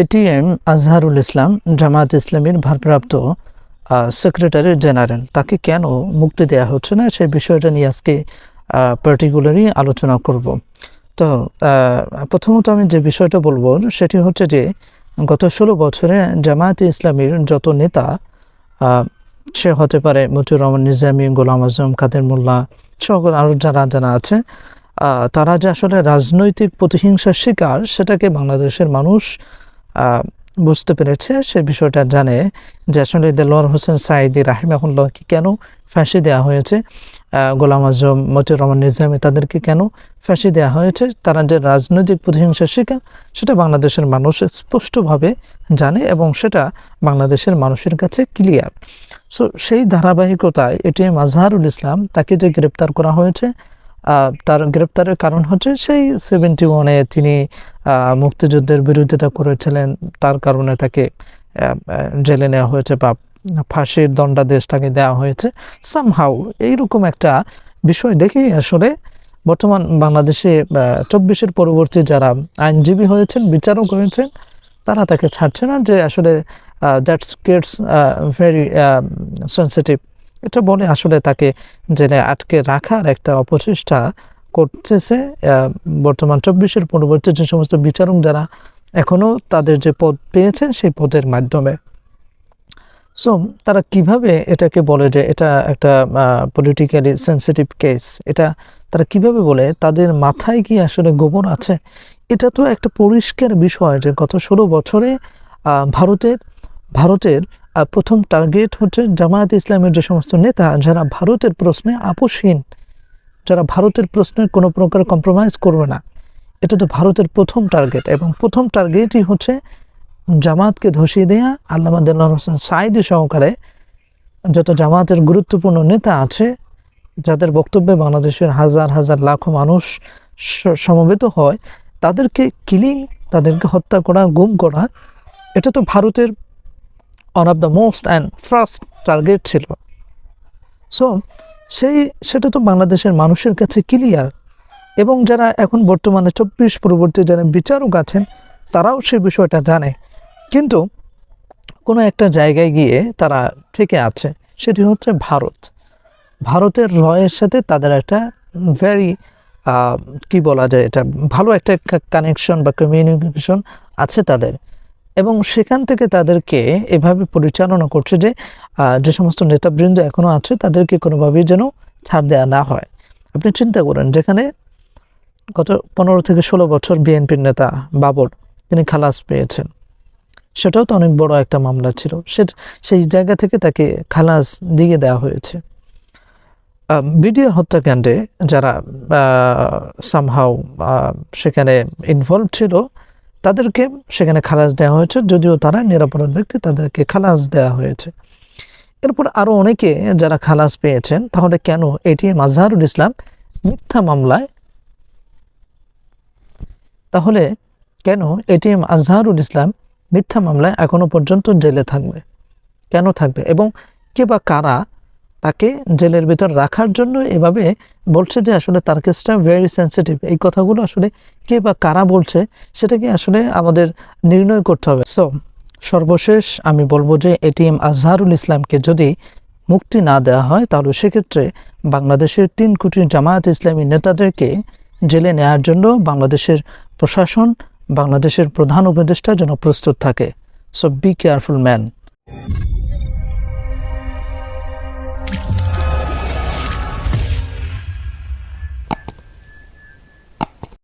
ATM Azharul Islam Jamaat ইসলামীর ভারপ্রাপ্ত secretary general. তাকে কেন মুক্তি দেওয়া হচ্ছে না? সেই বিষয়টা নিয়ে আজকে পার্টিকুলারই আলোচনা করব। তো প্রথমত আমি যে বিষয়টা বলব, সেটি হচ্ছে যে, গত ষোলো বছরে জামায়াত ইসলামীর যত নেতা সে হতে পারে মতিউর রহমান নিজামী, গোলাম আজম, কাদের মোল্লা, সকল আরও যারা যারা আছে তারা যে আসলে রাজনৈতিক প্রতিহিংসার শিকার, সেটাকে বাংলাদেশের মানুষ বুঝতে পেরেছে। সে বিষয়টা জানে যে আসলে দেলোয়ার হোসেন সাইদি রাহিমাহুল্লাহকে কেন ফাঁসি দেওয়া হয়েছে? গোলাম আজম, মতিউর রহমান নিজামী তাদেরকে কেন ফাঁসি দেওয়া হয়েছে? তারা যে রাজনৈতিক প্রতিহিংসার শিকার, সেটা বাংলাদেশের মানুষ স্পষ্টভাবে জানে এবং সেটা বাংলাদেশের মানুষের কাছে ক্লিয়ার সো সেই ধারাবাহিকতায় এটিএম আজহারুল ইসলাম তাকে যে গ্রেপ্তার করা হয়েছে তার গ্রেপ্তারের কারণ হচ্ছে সেই সেভেন্টি ওয়ানে তিনি মুক্তিযুদ্ধের বিরোধিতা করেছিলেন। তার কারণে তাকে জেলে নেওয়া হয়েছে বা ফাঁসির দণ্ডাদেশ তাকে দেওয়া হয়েছে। সামহাউ এইরকম একটা বিষয় দেখেই আসলে বর্তমান বাংলাদেশে চব্বিশের পরবর্তী যারা আইনজীবী হয়েছেন, বিচারক হয়েছেন, তারা তাকে ছাড়ছে না যে আসলে দ্যাটস গেটস ভেরি সেন্সিটিভ এটা বলে আসলে তাকে জেলে আটকে রাখার একটা অপচেষ্টা করতেছে বর্তমান চব্বিশের পরবর্তী যে সমস্ত বিচারক যারা এখনও তাদের যে পদ পেয়েছেন সেই পদের মাধ্যমে। সো তারা কীভাবে এটাকে বলে যে এটা একটা পলিটিক্যালি সেন্সিটিভ কেস এটা তারা কীভাবে বলে? তাদের মাথায় কি আসলে গোপন আছে? এটা তো একটা পরিষ্কার বিষয় যে গত ষোলো বছরে ভারতের ভারতের আহ, প্রথম টার্গেট হচ্ছে জামায়াত ইসলামের যে সমস্ত নেতা যারা ভারতের প্রশ্নে আপোষহীন যারা ভারতের প্রশ্নে কোনো প্রকার কম্প্রোমাইজ করবে না। এটা তো ভারতের প্রথম টার্গেট এবং প্রথম টার্গেটই হচ্ছে জামাতকে ধসিয়ে দেয়া। আল্লামা দেল্লাহ হোসেন সাইদি সহকারে যত জামাতের গুরুত্বপূর্ণ নেতা আছে যাদের বক্তব্যে বাংলাদেশের হাজার হাজার লাখো মানুষ সমবেত হয় তাদেরকে কিলিং তাদেরকে হত্যা করা গুম করা এটা তো ভারতের one of the most and first target ছিল। সো সেই, সেটা তো বাংলাদেশের মানুষের কাছে ক্লিয়ার এবং যারা এখন বর্তমানে চব্বিশ পরবর্তী যারা বিচারক আছেন, তারাও সেই বিষয়টা জানে। কিন্তু কোনো একটা জায়গায় গিয়ে তারা থেকে আছে, সেটি হচ্ছে ভারত। ভারতের রয়ের সাথে তাদের একটা ভেরি কি বলা যায় এটা, ভালো একটা কানেকশন বা কমিউনিকেশন আছে তাদের। এবং সেখান থেকে তাদেরকে এভাবে পরিচালনা করছে যে যে সমস্ত নেতাবৃন্দ এখনও আছে, তাদেরকে কোনোভাবেই যেন ছাড় দেওয়া না হয়। আপনি চিন্তা করেন, যেখানে গত পনেরো থেকে ষোলো বছর বিএনপির নেতা বাবর, তিনি খালাস পেয়েছেন। সেটাও তো অনেক বড় একটা মামলা ছিল। সে, সেই জায়গা থেকে তাকে খালাস দিয়ে দেওয়া হয়েছে। বিডিআর হত্যাকাণ্ডে যারা সামহাও সেখানে ইনভলভ ছিল তাদেরকে সেখানে খালাস দেওয়া হয়েছে, যদিও তারা নিরাপরাধ ব্যক্তি, তাদেরকে খালাস দেওয়া হয়েছে। এরপর আরও অনেকে যারা খালাস পেয়েছেন, তাহলে কেন এটিএম মাজহারুল ইসলাম মিথ্যা মামলায়? তাহলে কেন এটিএম আজহারুল ইসলাম মিথ্যা মামলায় এখনও পর্যন্ত জেলে থাকবে? কেন থাকবে? এবং কে বা কারা তাকে জেলের ভিতর রাখার জন্য এভাবে বলছে যে আসলে তার কেসটা ভেরি সেন্সিটিভ এই কথাগুলো আসলে কে বা কারা বলছে সেটাকে আসলে আমাদের নির্ণয় করতে হবে। সো সর্বশেষ আমি বলব যে এটিএম আজহারুল ইসলামকে যদি মুক্তি না দেওয়া হয়, তাহলে সেক্ষেত্রে বাংলাদেশের তিন কোটি জামায়াত ইসলামী নেতাদেরকে জেলে নেওয়ার জন্য বাংলাদেশের প্রশাসন, বাংলাদেশের প্রধান উপদেষ্টা যেন প্রস্তুত থাকে। So be careful man